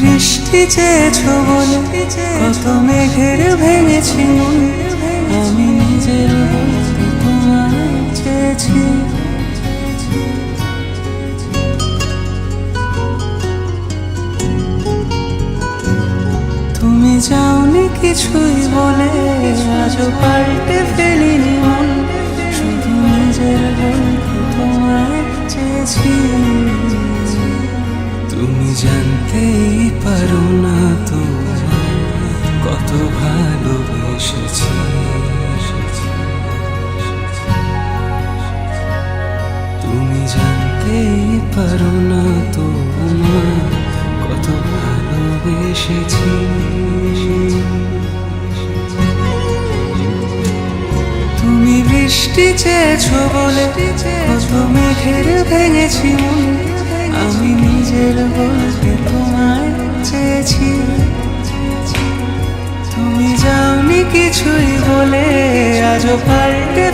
বৃষ্টি চেয়েছ বলে কত মেঘের ভেঙেছি। আমি নিজের তোমায় চেয়েছি। তুমি যাওনি কিছুই বলে, আজও পাল্টে ফেলিনি মন। শুধু নিজের তোমায় চেয়েছি। পারো না তো কত ভালোবেসেছি। তুমি বৃষ্টি চেয়েছো বলে কত মেঘের ভেঙেছি আমি নিজের বলতে তোমায় চেয়েছি। তুমি যাওনি কিছুই বলে, আজও পাল্টে